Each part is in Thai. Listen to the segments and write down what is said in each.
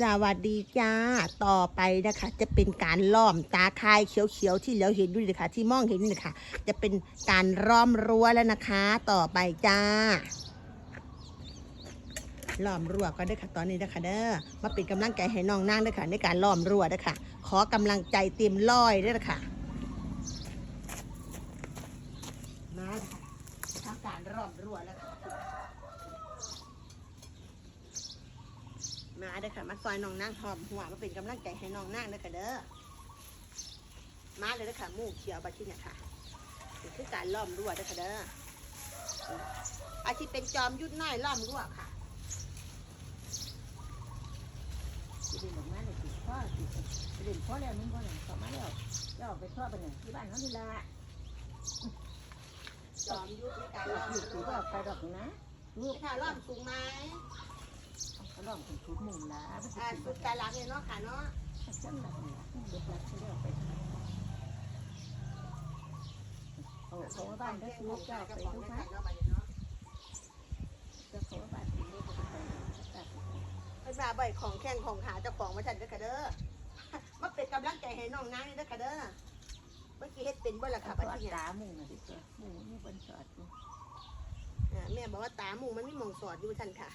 สวัสดีจ้า ต่อไปนะคะ จะเป็นการล้อมตาคายเขียวๆที่เราเห็นด้วยนะคะที่มองเห็นนี่นะคะจะเป็นการล้อมรั้วแล้วนะคะ ต่อไปจ้าล้อมรั้วก็ได้ค่ะตอนนี้นะคะเด้อมาเป็นกำลังใจให้น้องนั่งด้วยค่ะในการล้อมรั้วด้วยค่ะ ขอกำลังใจเต็มร้อยด้วยค่ะ มาค่ะทำการล้อมรั้วแล้วค่ะ มาเด้อ ค่ะ มาซอยน้องนั่งหอมหัวมาเป็นกำลังใจให้น้องนั่งเด้อค่ะเด้อ มาเลยเด้อค่ะหมู่เขียวบาที่เนี่ยค่ะนี่คือการล้อมรั้วเด้อค่ะเด้ออาชีพเป็นจอมยุทธน้อยล้อมรั้วค่ะสิเด่นออกมาเลยสิพ่อสิสิเด่นพ่อแล้วมึงพ่อแล้วต่อมาแล้วจะออกไปพ่อไปเนี่ยที่บ้านเขานี่ละจอมยุทธในการอล้อมยู่ถือรั้วว่าไปดอกนะลูกค่ะล้อมสูงไหม ก็ลองถึงชุดหมุนละอ่าสุดตาลักเลยเนาะค่ะเนาะจำหลักเนี่ยเด็กรักเขาเรียกไปเขาเขาบ้านได้ลูกเจ้าไปทุกครั้งเจ้าเขาว่าบ้านลูกเขาไปตัดเพิ่นมาใบของแข้งของขาเจ้าของมาฉันเด้อค่ะเด้อมาเป็นกำลังใจให้น้องนางนี่เด้อค่ะเด้อเมื่อกี้เฮ็ดเป็นบ่ล่ะค่ะเขาบัดอันี้ตาหมูนะที่เจ้าหมูนี่บนสอดอ่าแม่บอกว่าตาหมูมันไม่มองสอดอยู่ท่านค่ะ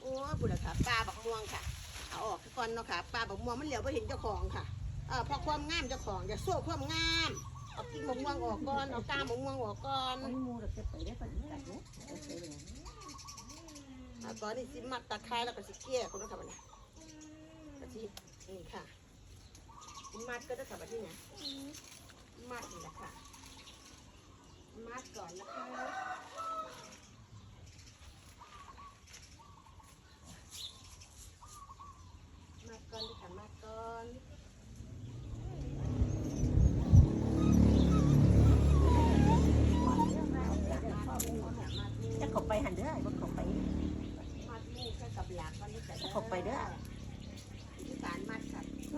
โอ้บุญละค่ะปลาบักม่วงค่ะเอาออกก่อนเนาะค่ะปลาบักม่วงมันเหลียวไปเห็นเจ้าของค่ะเออเพราะความงามเจ้าของอย่าโซ่ความงามเอากิ่งมะม่วงออกก่อนเอาก้านมะม่วงออกก่อนมันมูเราจะไปได้ปฏิบัติเนี่ยไปเลยเอาตอนนี้สิมัดตะไคร้แล้วก็สิเกลี่ยคนเนาะค่ะบัดนี้ก็สินี่ค่ะสิมัดก็ได้อค่ะบัดนี้เนี่ยมัดนี่แหละค่ะมัดก่อนนะคะ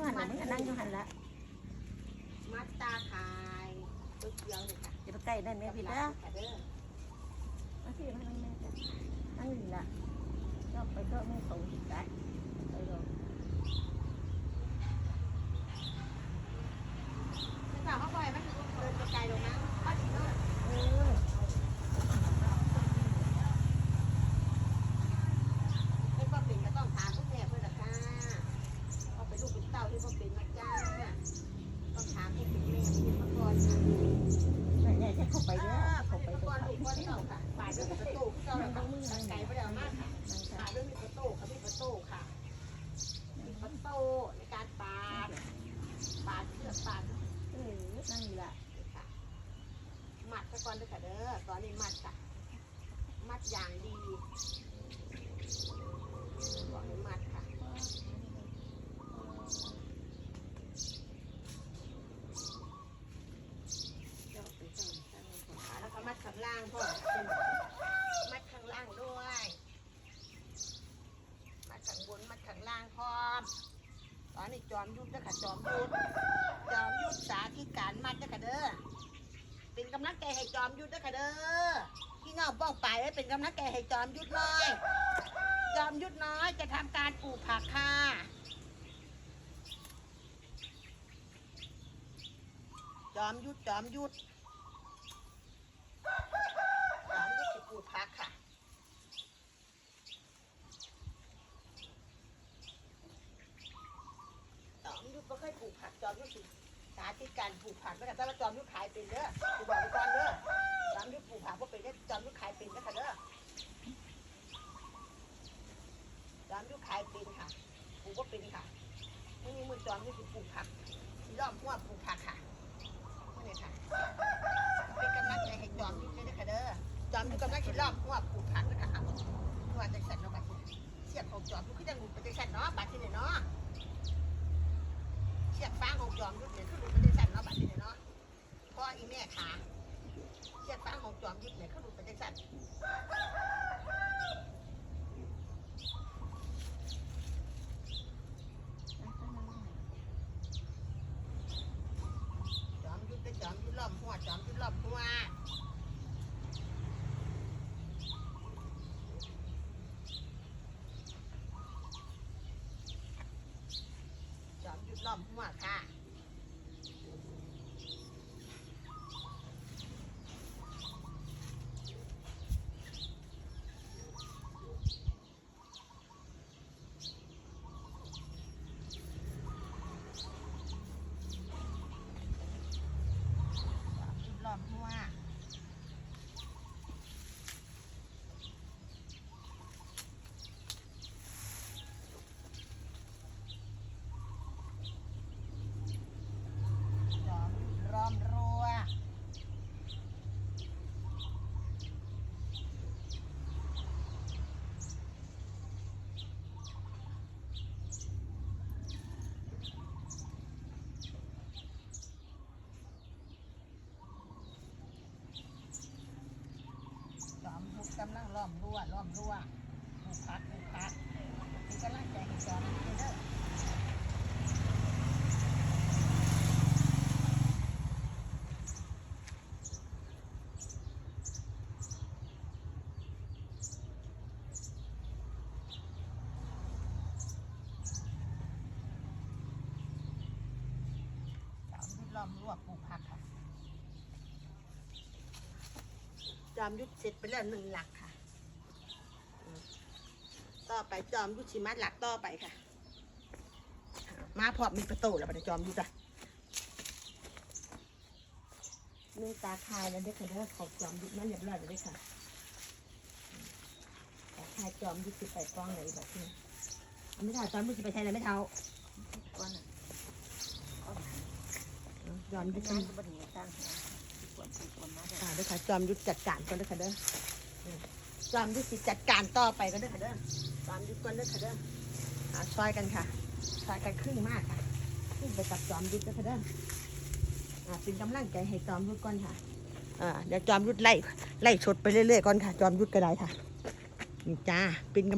หันมันก็นั่งอยู่หันละมัดตาคายตัวเดียวเลยค่ะจะไปใกล้นั่นแม่พี่หเด้อค่ะเด้อมาสิมานั่งแม่จ้ะนั่งนี่ละก็ไปก็แม่ส่งสิได้ไปรอ ไม่ฝากเขาปล่อยมันเดินไปไกลลงนะป้าถึงเนาะ เออ ให้พ่อเป็นก็ต้องถามพวกแม่เพื่อนละค่ะเขาเป็นลูกเป็นเต้าที่พ่อเป็นมาจ้าต้องถามให้เป็นแม่ที่มาก่อนค่ะ แม่จะเข้าไปเด้อ อ่า เข้า เขา ไป เป็น เด้ ก่ อ อน ไป ลูกก่อนเต้าค่ะฝ่ายเรื่อง ประตูเจ้าเราต้องมือไก่ไม่ได้มากค่ะขาค่ะเรื่องมีประตูค่ะมีประตูค่ะมีประตูในการปาดปาดเชือกปาดเออนั่งนี่ละค่ะมัดซะกอนด้วยค่ะเด้อตอนนี้มัดค่ะมัดอย่างดีบอกให้มัดค่ะขาแล้วก็มัดข้างล่างพ่อมัดข้างล่างด้วย มัดข้างบนมัดข้างล่างพร้อม ตอนนี้จอม ยุทธนะคะจอมยุทธจอมยุทธสาธิการมัดนะคะเด้อเป็นกำลังใจให้จอมยุทธนะคะเด้อพี่น้องป้องไปไว้เป็นกำลังใจให้จอมยุทธน้อยจอมยุทธน้อยจะทำการปลูกผักค่ะจอมยุทธจอมยุทธจอมยุทธจะปลูกผักค่ะ จอมยุทธไม่เคยปลูกผักจอมยุทธสิสาธิต การปลูกผักไม่ได้แต่ว่าจอมยุทธขายเป็นเด้อกูบอกไว้ก่อนเด้อจอมยุทธปลูกผักว่าเป็นเด้อจอมยุทธขายเป็นนะคะเด้อจอมยุทธขายเป็นค่ะปลูกว่าเป็นค่ะไม่มีมือจอมยุทธสิปลูกผักล้อมหัวปลูกผักค่ะนี่ค่ะเป็นกำลังใจให้จอมยุทธเลยนะคะเด้อจอมยุทธกำลังสิล้อมหัวปลูกผักนะคะว่าจะสั่นเนาะบัดนี้เสียบของจอมยุทธคือจะหลุดไปจะสั่นเนาะบัดที่นี่เนาะ เชือกฟางของจอมยุทธเนี่ยคือหลุดไปได้สั่นเนาะบัดนี้เนาะพ่ ออีแม่ขาเชือกฟางของจอมยิบเนี่ยเขาหลุดไปจังสันจอมยุทธไปจอมยุทธล้อมหัวจอมยุทธล้อมหัว กำลังล้อมรั้วล้อมรั้วปลูกผักปลูกผักเป็นกำลังใจให้จอมยุทธเด้อล้อมรั้วปลูกผักค่ะ จอมยุทธเสร็จไปแล้วหนึ่งหลักค่ะอืมต่อไปจอมยุทธชิมัดหลักต่อไปค่ะ มาพร้อมมีประตูแล้วปะเนี่ยจอมยุทธอะนึ่งตาคายแล้วเด้อค่ะเด้อขอบจอมยุทธมันเรียบร้อยแล้วเด้อค่ะตาคายจอมยุทธสิไปกล้องไหนแบบนี้เอาไม่เท่าจอมยุทธสิไปใช้อะไรไม่เท่าก่อนน่ะจอมยุเป็ทนธงานทำก็บ่ได้ตั้ง หัวปวดปวดมาเด้ออ่าเด้อค่ะจอมยุทธจัดการก่อนเด้อค่ะเด้อจอมยุทธสิจัดการต่อไปก็เด้อค่ะเด้อจอมยุทธก่อนเด้อค่ะเด้ออ่าช่วยกันค่ะช่วยกันครึ่งมากค่ะครึ่งไปกับจอมยุทธเด้อค่ะเด้ออ่าเป็นกำลังใจให้จอมยุทธก่อนค่ะอ่าเดี๋ยวจอมยุทธไล่ไล่ชดไปเรื่อยๆก่อนค่ะ จอมยุทธก็ได้ค่ะนี่จ้าเป็นกำ